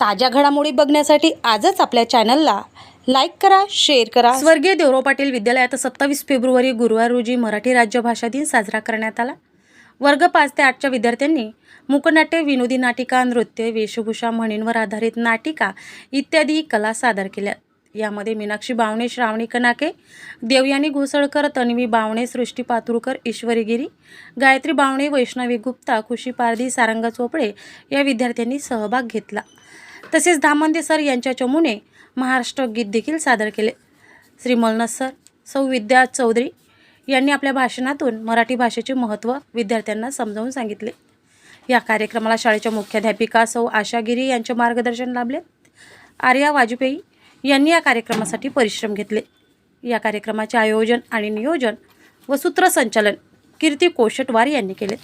ताज्या घडामोडी बघण्यासाठी आजच आपल्या चॅनलला लाईक करा शेअर करा. स्वर्गीय देवराव पाटील विद्यालयात सत्तावीस फेब्रुवारी गुरुवार रोजी मराठी राज्यभाषा दिन साजरा करण्यात आला. वर्ग पाच ते आठच्या विद्यार्थ्यांनी मुकनाट्य विनोदी नाटिका नृत्य वेशभूषा म्हणींवर आधारित नाटिका इत्यादी कला सादर केल्या. यामध्ये मीनाक्षी बावणे श्रावणी कनाके देवयानी घोसळकर तन्वी बावणे सृष्टी पातुरकर ईश्वरी गिरी गायत्री बावणे वैष्णवी गुप्ता खुशी पारधी सारंग चोपडे या विद्यार्थ्यांनी सहभाग घेतला. तसेच धामंदे सर यांच्या चमूने महाराष्ट्र गीत देखील सादर केले. श्री मलनस सर सौ विद्या चौधरी यांनी आपल्या भाषणातून मराठी भाषेचे महत्त्व विद्यार्थ्यांना समजावून सांगितले. या कार्यक्रमाला शाळेच्या मुख्याध्यापिका सौ आशागिरी यांचे मार्गदर्शन लाभले. आर्या वाजपेयी यांनी या कार्यक्रमासाठी परिश्रम घेतले. या कार्यक्रमाचे आयोजन आणि नियोजन व सूत्रसंचालन कीर्ती कोशटवार यांनी केले.